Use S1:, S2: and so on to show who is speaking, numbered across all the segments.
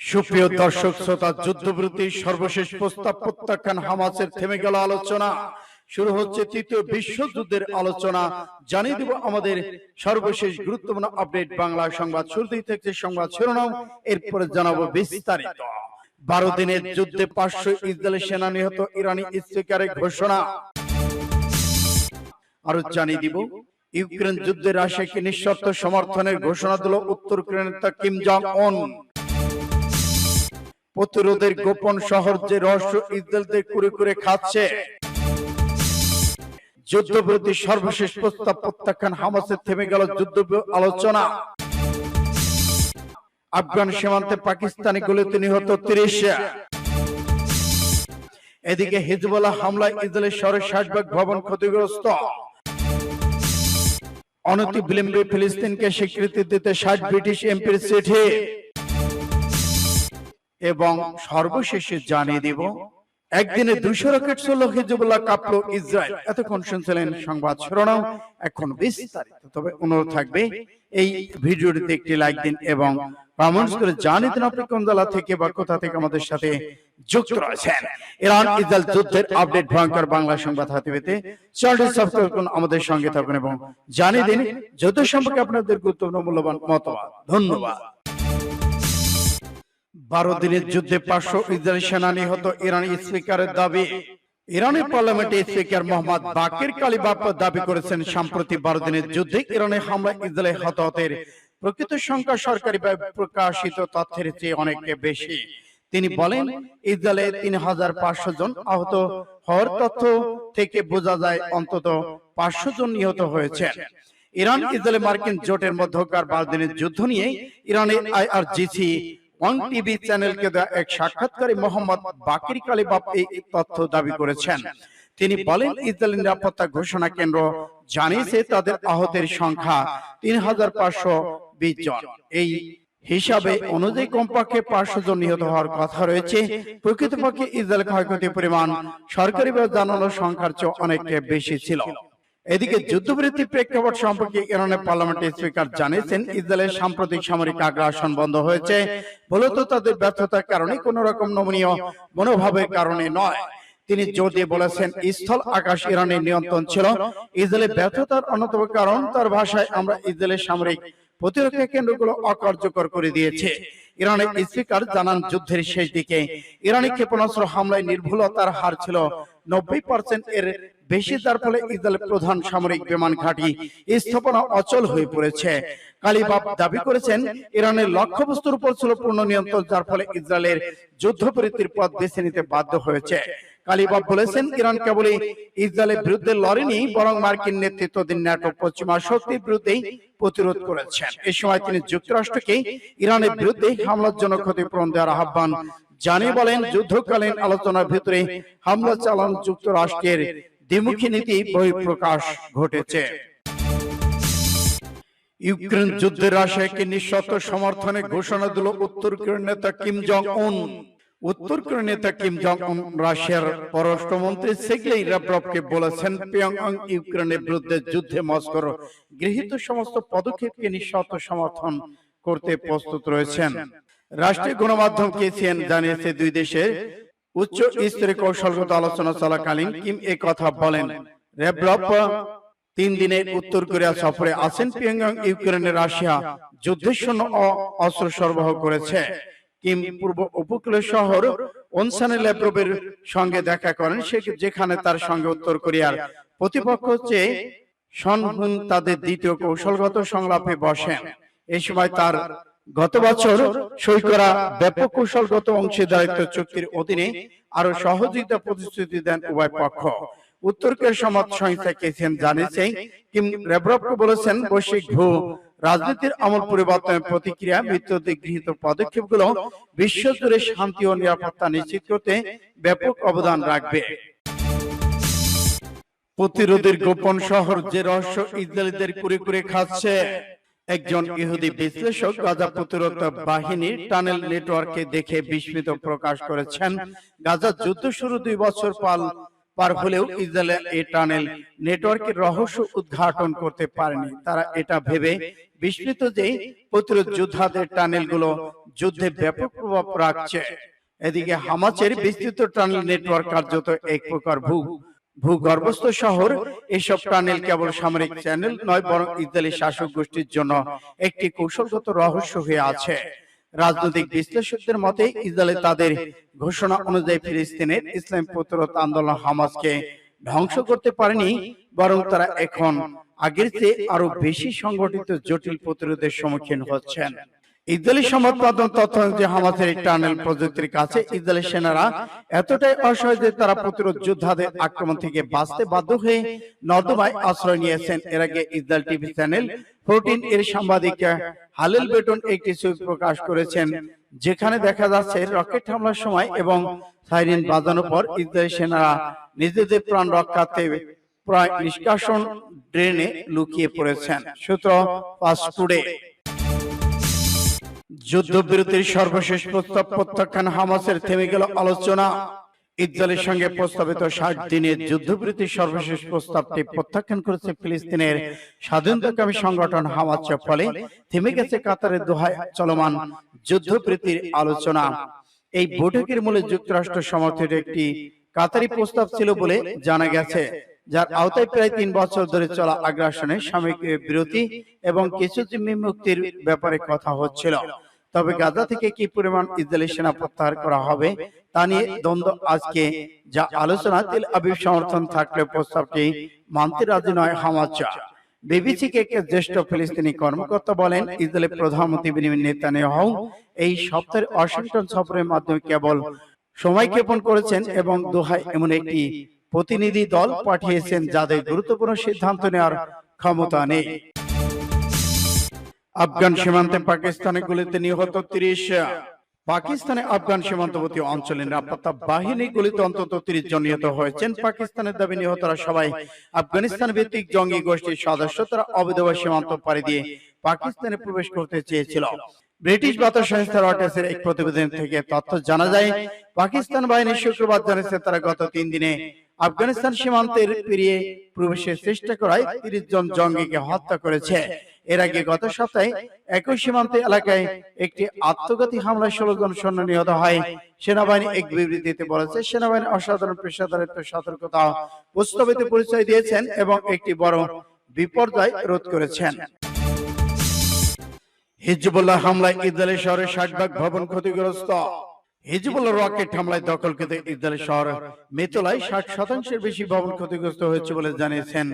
S1: সুপ্রিয় দর্শক শ্রোতা যুদ্ধবিরতির সর্বশেষ প্রস্তাব প্রত্যাখ্যান হামাসের থেমে গেল আলোচনা। শুরু হচ্ছে তৃতীয় বিশ্বযুদ্ধের আলোচনা। জানিয়ে দেব আমাদের সর্বশেষ গুরুত্বপূর্ণ আপডেট বাংলা সংবাদ শুরুতেই থেকে সংবাদ শিরোনাম। এরপরে জানাব বিস্তারিত। বারো দিনের যুদ্ধে পাঁচশো ইসরায়েলি সেনা নিহত ইরানি স্পিকারের ঘোষণা। আরও জানিয়ে দিব ইউক্রেন যুদ্ধে রাশিয়াকে নিঃশর্ত সমর্থনের ঘোষণা দিল উত্তর কোরিয়ার নেতা কিম জং উন প্রতিরোধের গোপন শহর যে রহস্য ইসরায়েলদের কুরে করে খাচ্ছে। যুদ্ধবিরতির সর্বশেষ প্রস্তাব প্রত্যাখ্যান হামাসের থেমে গেল যুদ্ধ আলোচনা। আফগান সীমান্তে পাকিস্তানি গুলিতে নিহত তিরিশ। এদিকে হিজবুল্লাহ হামলায় ইসরায়েলের শহরের ষাটবাগ ভবন ক্ষতিগ্রস্ত। অনতি বিলম্বে ফিলিস্তিনকে স্বীকৃতি দিতে ষাট ব্রিটিশ এমপির চিঠি। এবং সর্বশেষে জানিয়ে দিব একদিনে দুশো রকেট ষোলো হিজবুল্লাহ কাঁপলো ইসরায়েল। এতক্ষণ শুনছিলেন সংবাদ শিরোনাম। এখন বিস্তারিত। তবে অনুরোধ থাকবে এই ভিডিওটিতে একটি লাইক দিন এবং কমেন্টস করে জানিয়ে দিন আপনি কোন জেলা থেকে বা কোথা থেকে আমাদের সাথে যুক্ত রয়েছেন। ইরান ইসরায়েল যুদ্ধের আপডেট ভয়ঙ্কর বাংলা সংবাদ হাতে পেতে চ্যানেলটি সাবস্ক্রাইব করুন আমাদের সঙ্গে থাকুন এবং জানিয়ে দিন যুদ্ধ সম্পর্কে আপনাদের গুরুত্বপূর্ণ মূল্যবান মতামত ধন্যবাদ। বারো দিনের যুদ্ধে পাঁচশো ইসরায়েলি সেনা নিহত ইরানি স্পিকারের দাবি। ইরানের পার্লামেন্টে স্পিকার মোহাম্মদ বাকির কালিবাপ দাবি করেছেন সাম্প্রতিক বারো দিনের যুদ্ধে ইরানের হামলা ইসরায়েলের হতাহতের প্রকৃত সংখ্যা সরকারি প্রকাশিত তথ্যের চেয়ে অনেক বেশি। তিনি বলেন ইসরায়েলে তিন হাজার পাঁচশো জন আহত হওয়ার তথ্য থেকে বোঝা যায় অন্তত পাঁচশো জন নিহত হয়েছেন ইরান ইসরায়েল মার্কিন জোটের মধ্যকার বারো দিনের যুদ্ধ নিয়ে ইরানের আইআরজিসি ওয়ান টিভি চ্যানেলকে এক সাক্ষাৎকারে মোহাম্মদ বাকির কালিবাব এই তথ্য দাবি করেছেন। তিনি বলেন ইসরায়েল নিরাপত্তা ঘোষণা কেন্দ্র জানিয়েছে তাদের আহতের সংখ্যা তিন হাজার পাঁচশো বিশ জন। এই হিসাবে অনুযায়ী কমপক্ষে পাঁচশো জন নিহত হওয়ার কথা রয়েছে। প্রকৃতপক্ষে ইসরায়েল ক্ষয়ক্ষতির পরিমাণ সরকারিভাবে জানানো সংখ্যার চেয়ে অনেক বেশি ছিল। এদিকে যুদ্ধবিরতি প্রেক্ষাপট সম্পর্কে ইরানের পার্লামেন্টের স্পিকার জানিয়েছেন ইসরায়েলের সাম্প্রতিক সামরিক আগ্রাসন বন্ধ হয়েছে। মূলত তাদের ব্যর্থতার কারণে কোন রকম নমনীয় মনোভাবের কারণে নয়। তিনি জোর দিয়ে বলেছেন স্থল আকাশ ইরানের নিয়ন্ত্রণ ছিল। ইসরায়েলের ব্যর্থতার অন্যতম কারণ তার ভাষায় আমরা ইসরায়েলের সামরিক প্রতিরক্ষা কেন্দ্রগুলো অকার্যকর করে দিয়েছে। ইরানের স্পিকার জানান যুদ্ধের শেষ দিকে ইরানি ক্ষেপণাস্ত্র হামলায় নির্ভুলতার হার ছিল নব্বই পার্সেন্ট এর বেশি যার ফলে ইসরায়েলের প্রধান সামরিক বিমান ঘাঁটি স্থাপনা অচল হয়ে পড়েছে। কালিবাব দাবি করেছেন, ইরানের লক্ষ্যবস্তুর উপর ছিল পূর্ণ নিয়ন্ত্রণ, যার ফলে ইসরায়েলের যুদ্ধবিরতির পথ বেছে নিতে বাধ্য হয়েছে। কালিবাব বলেছেন, ইরান কেবলই ইসরায়েলের বিরুদ্ধে লড়েনি, বরং মার্কিন নেতৃত্বাধীন ন্যাটো পশ্চিমা শক্তির বিরুদ্ধেই প্রতিরোধ করেছেন এ সময় তিনি যুক্তরাষ্ট্রকে ইরানের বিরুদ্ধে হামলার জন্য ক্ষতিপূরণ দেওয়ার আহ্বান জানিয়ে বলেন, যুদ্ধকালীন আলোচনার ভিতরে হামলা চালান যুক্তরাষ্ট্রের দ্বিমুখী নীতি বহিঃপ্রকাশ ঘটেছে। ইউক্রেন যুদ্ধে রাশিয়াকে নিঃশর্ত সমর্থনে ঘোষণা দিল উত্তর কোরিয়ার নেতা কিম জং উন উত্তর কোরিয়ার নেতা কিম জং উন রাশিয়ার পররাষ্ট্রমন্ত্রী সেগেই ল্যাভরভকে বলেছেন পিয়ংয়াং ইউক্রেনের বিরুদ্ধে যুদ্ধে মস্কোর গৃহীত সমস্ত পদক্ষেপকে নিঃশর্ত সমর্থন করতে প্রস্তুত রয়েছেন। রাষ্ট্রীয় গণমাধ্যম কেসিএন জানিয়েছে, দুই দেশের উচ্চ স্তরের কৌশলগত আলোচনা চলাকালীন কিম এ কথা বলেন রেব্রভ তিন দিনের উত্তর কোরিয়া সফরে আছেন পিয়ংয়াং ইউক্রেনের রাশিয়া। যুদ্ধের জন্য অস্ত্র সরবরাহ করেছে। কিম পূর্ব উপকূলীয় শহর ওনসানে ল্যাব্রোভের সঙ্গে দেখা করেন যেখানে তার সঙ্গে উত্তর কোরিয়ার প্রতিপক্ষ চেয়ে সনহুন তাদের দ্বিতীয় কৌশলগত সংলাপে বসেন। এই সময় তার গত বছর সই করা ব্যাপক কৌশলগত অংশীদারিত্ব চুক্তির অধীনে আরও সহযোগিতা প্রতিশ্রুতি দেন উভয় পক্ষ। উত্তর কোরিয়ার সমাজ সংস্থা কেসিএন জানিয়েছে কিম রেব্রভকে বলেছেন বৈশ্বিক ভূ রাজনীতির আমল পরিবর্তনের প্রতিক্রিয়া মৃত্যুতে গৃহীত পদক্ষেপগুলো বিশ্বজুড়ে শান্তি ও নিরাপত্তা নিশ্চিত করতে ব্যাপক অবদান রাখবে। প্রতিরোধের গোপন শহর যে রহস্য ইসরায়েলিদের কুরে কুরে খাচ্ছে একজন ইহুদি বিশ্লেষক গাজা প্রতিরোধ বাহিনীর টানেল নেটওয়ার্কে দেখে বিস্মিত প্রকাশ করেছেন। গাজা যুদ্ধ শুরু দুই বছর পাল পার হলেও ইসরায়েল এই টানেল নেটওয়ার্কের রহস্য উদ্ঘাটন করতে পারেনি। তারা এটা ভেবে বিস্মিত যে প্রতিরোধ যোদ্ধাদের টানেলগুলো যুদ্ধে ব্যাপক প্রভাব রাখছে। এদিকে হামাচের বিস্তৃত টানেল নেটওয়ার্ক কার্যত এক প্রকার ভূ। ভূগর্ভস্থ শহর এসব টানেল কেবল সামরিক চ্যানেল নয় বরং ইসরায়েলি শাসক গোষ্ঠীর জন্য একটি কৌশলগত রহস্য হয়ে আছে। রাজনৈতিক বিশ্লেষকদের মতে ইসরায়েল তাদের ঘোষণা অনুযায়ী ফিলিস্তিনের ইসলাম প্রতিরোধ আন্দোলন হামাসকে ধ্বংস করতে পারেনি বরং তারা এখন আগের চেয়ে আরও বেশি সংগঠিত জটিল প্রতিরোধের সম্মুখীন হচ্ছেন। ইসরায়েলি মাধ্যম তথ্য হামাসের টানেল প্রযুক্তির কাছে ইসরায়েলি সেনারা এতটাই অসহায় যে তারা প্রতিরোধ যোদ্ধাদের আক্রমণ থেকে বাঁচতে বাধ্য হয়ে নর্দমায় আশ্রয় নিয়েছেন এর আগে ইসরায়েল টিভি চ্যানেল প্রোটিন এর সাংবাদিক হালেল বেটন একটি ছবি প্রকাশ করেছেন যেখানে দেখা যাচ্ছে রকেট হামলার সময় এবং সাইরেন বাজানোর পর ইসরায়েলি সেনারা নিজেদের প্রাণ রক্ষাতে প্রায় নিষ্কাশন ড্রেনে লুকিয়ে পড়েছেন। সূত্র টুডে যুদ্ধবিরতির সর্বশেষ প্রস্তাব প্রত্যাখ্যান হামাসের থেমে গেল আলোচনা। ইসরায়েলের সঙ্গে প্রস্তাবিত ষাট দিনের যুদ্ধবিরতির সর্বশেষ প্রস্তাবটি প্রত্যাখ্যান করেছে ফিলিস্তিনের স্বাধীনতাকামী সংগঠন হামাসের ফলে থেমে গেছে কাতারের দোহায় চলমান যুদ্ধবিরতির আলোচনা। এই বৈঠকের মূলে যুক্তরাষ্ট্র সমর্থিত একটি কাতারি প্রস্তাব ছিল বলে জানা গেছে। যার আওতায় প্রায় তিন বছর ধরে চলা আগ্রাসনে সাময়িক বিরতি এবং কিছু জিম্মি মুক্তির ব্যাপারে কথা হচ্ছিল। তবে গাজা থেকে কি পরিমাণ ইসরায়েলি সেনা প্রত্যাহার করা হবে তা নিয়ে দ্বন্দ্ব আজকে যা আলোচনা তেল আবিব সমর্থন থাকলে প্রস্তাবটি মানতে রাজি নয় হামাচা বিবিসিকে এক জ্যেষ্ঠ ফিলিস্তিনি কর্মকর্তা বলেন ইসরায়েলের প্রধানমন্ত্রী বিনিময় নেতানিয়াহু এই সপ্তাহের ওয়াশিংটন সফরের মাধ্যমে কেবল সময় ক্ষেপণ করেছেন এবং দোহায় এমন একটি প্রতিনিধি দল পাঠিয়েছেন যাদের গুরুত্বপূর্ণ সিদ্ধান্ত নেওয়ার ক্ষমতা নেই। আফগান সীমান্তে পাকিস্তানের গুলিতে নিহত তিরিশ। পাকিস্তানে আফগান সীমান্তবর্তী অঞ্চলে নিরাপত্তা বাহিনী গুলিতে অন্তত তিরিশ জন নিহত হয়েছেন। পাকিস্তানের দাবি, নিহতরা সবাই আফগানিস্তান ভিত্তিক জঙ্গি গোষ্ঠীর সদস্য। তারা অবৈধভাবে সীমান্ত পাড়ি দিয়ে পাকিস্তানে প্রবেশ করতে চেয়েছিল। ব্রিটিশ বার্তা সংস্থা রয়টার্সের এক প্রতিবেদন থেকে তথ্য জানা যায়, পাকিস্তান বাহিনী শুক্রবার জানিয়েছে, তারা গত তিন দিনে আফগানিস্তান সীমান্তের পেরিয়ে প্রবেশের চেষ্টা করায় তিরিশ জন জঙ্গিকে হত্যা করেছে। এর আগে গত সপ্তাহে একই সীমান্ত এলাকায় একটি আত্মঘাতী হামলায় ষোলো জন সৈন্য নিহত হয়। সেনাবাহিনী এক বিবৃতিতে বলেছে সেনাবাহিনী অসাধারণ পেশাদারিত্ব, সতর্কতা প্রস্তাবিত পরিচয় দিয়েছেন এবং একটি বড় বিপর্যয় রোধ করেছেন। হিজবুল্লাহ হামলায় ইসরায়েলের শহরে ষাট ভাগ ভবন ক্ষতিগ্রস্ত। হিজবুল্লাহ রকেট হামলায় দখলকৃত ইসরায়েল শহর মেতলায় ষাট শতাংশের বেশি ভবন ক্ষতিগ্রস্ত হয়েছে বলে জানিয়েছেন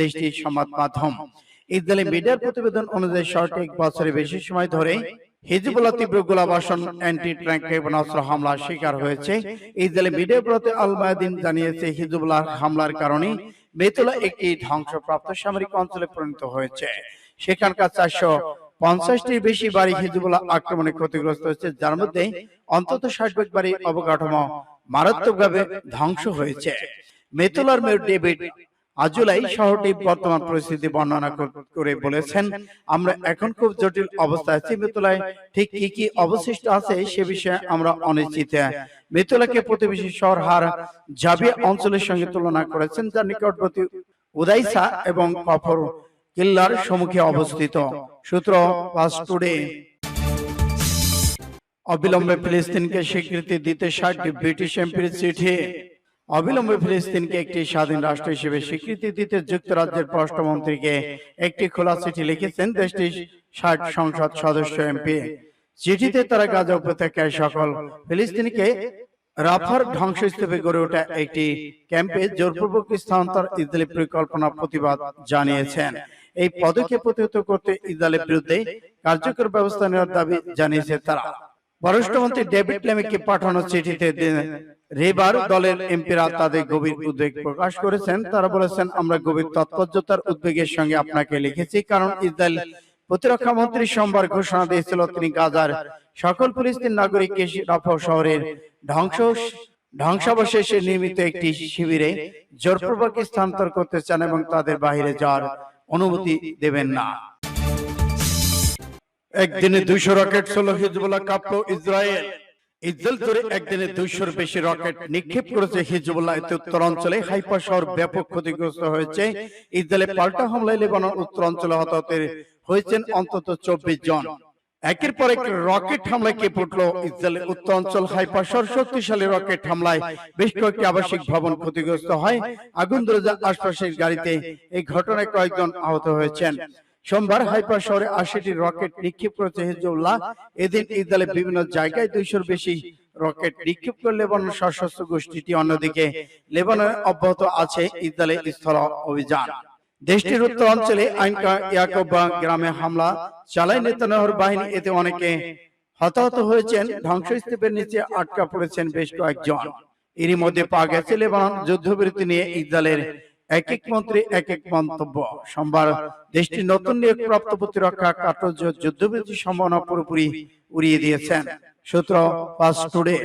S1: দেশটির সংবাদ মাধ্যম। ইসরায়েলি মিডিয়ার প্রতিবেদন অনুযায়ী শহরটি এক বছরের বেশি সময় ধরে হিজবুল্লাহ তীব্র গোলাবর্ষণ অ্যান্টি ট্যাঙ্ক ক্ষেপণাস্ত্র হামলার শিকার হয়েছে। ইসরায়েলি মিডিয়া প্রতি আল মায়াদিন জানিয়েছে হিজবুল্লাহ হামলার কারণে বেতুলা একটি ধ্বংসপ্রাপ্ত সামরিক অঞ্চলে পরিণত হয়েছে। সেখানকার চারশো পঞ্চাশটির বেশি বাড়ি হিজবুল্লাহ আক্রমণে ক্ষতিগ্রস্ত হয়েছে যার মধ্যে অন্তত ষাট ভাগ বাড়ি অবকাঠামো মারাত্মকভাবে ধ্বংস হয়েছে। মেতুলার মেয়র ডেভিড আজুলাই শহরটি বর্তমান পরিস্থিতি বর্ণনা করে বলেছেন আমরা এখন খুব জটিল অবস্থায় আছি মেতুলায় ঠিক কি কি অবশিষ্ট আছে সে বিষয়ে আমরা অনিশ্চিত। মেতুলাকে প্রতিবেশী শহর হার জাবিয়া অঞ্চলের সঙ্গে তুলনা করেছেন যার নিকটবর্তী উদাইসা এবং কফর কিল্লার সম্মুখে অবস্থিত। সূত্র ফাস্ট টুডে অবিলম্বে ফিলিস্তিনকে স্বীকৃতি দিতে ষাটটি ব্রিটিশ এমপির চিঠি। অবিলম্বে ফিলিস্তিনকে একটি স্বাধীন রাষ্ট্র হিসেবে স্বীকৃতি দিতে যুক্তরাজ্যের পররাষ্ট্রমন্ত্রীকে একটি খোলা চিঠি লিখেছেন দেশটির ষাট সংসদ সদস্য এমপি। চিঠিতে তারা গাজা উপত্যকায় সকল ফিলিস্তিনিকে রাফার ধ্বংসস্তূপে গড়ে ওঠা একটি ক্যাম্পে জোরপূর্বক স্থানান্তর ইসরায়েলি পরিকল্পনা প্রতিবাদ জানিয়েছেন। এই পদক্ষেপ প্রতিহত করতে ইসরায়েলের বিরুদ্ধে কার্যকর ব্যবস্থা নেওয়ার দাবি জানিয়েছে তারা। পররাষ্ট্রমন্ত্রী ডেভিড লেমিককে পাঠানো চিঠিতে রেবার দলের এমপিরা তাদের গভীর উদ্বেগ প্রকাশ করেছেন। তারা বলেছেন, আমরা গভীর তৎপর্যতার উদ্বেগের সঙ্গে আপনাকে লিখেছি, কারণ ইসরায়েল প্রতিরক্ষা মন্ত্রী সোমবার ঘোষণা দিয়েছিল, তিনি গাজার সকল ফিলিস্তিন নাগরিককে রাফা শহরের ধ্বংস ধ্বংসাবশেষে নির্মিত একটি শিবিরে জোরপূর্বক স্থানান্তর করতে চান এবং তাদের বাইরে যাওয়ার অনুমতি দেবেন না। একদিনে দুইশো রকেট ছিল হিজবুল্লাহ কাঁপলো ইসরায়েল। ইসরায়েল জুড়ে একদিনে দুইশোর বেশি রকেট নিক্ষেপ করেছে হিজবুল্লাহ। উত্তর অঞ্চলে হাইপা শহর ব্যাপক ক্ষতিগ্রস্ত হয়েছে। ইসরায়েলে পাল্টা হামলায় লেবানন উত্তর অঞ্চলে হতাহতের হয়েছেন অন্তত চব্বিশ জন। একের পর এক রকেট হামলায় কেঁপে উঠল ইসরায়েলের উত্তর অঞ্চল হাইপাসর শক্তিশালী রকেট হামলায় বেশ কয়েকটি আবাসিক ভবন ক্ষতিগ্রস্ত হয়। আগুন ধরে আশপাশের গাড়িতে এই ঘটনায় কয়েকজন আহত হয়েছেন। সোমবার হাইপা শহরে আশিটি রকেট নিক্ষেপ করেছে হিজবুল্লাহ। এদিন ইসরায়েলের বিভিন্ন জায়গায় দুইশোর বেশি রকেট নিক্ষেপ করে লেবানন সশস্ত্র গোষ্ঠীটি অন্যদিকে লেবাননে অব্যাহত আছে ইসরায়েলের স্থল অভিযান। দেশটির উত্তর অঞ্চলে আইনকা ইয়াকোবা গ্রামে হামলা চালায় নেতানহর বাহিনী এতে অনেকে হতাহত হয়েছেন। ধ্বংসস্তূপের নিচে আটকা পড়েছেন বেশ কয়েকজন। এরই মধ্যে পাওয়া গেছে লেবানন যুদ্ধবিরতি নিয়ে ইসরায়েলের এক এক মন্ত্রী এক এক মন্তব্য। সোমবার দেশটির নতুন নিয়োগ প্রাপ্ত প্রতিরক্ষা কার্যজ যুদ্ধবিরতির সম্ভাবনা পুরোপুরি উড়িয়ে দিয়েছেন। সূত্র ফাস্ট টুডে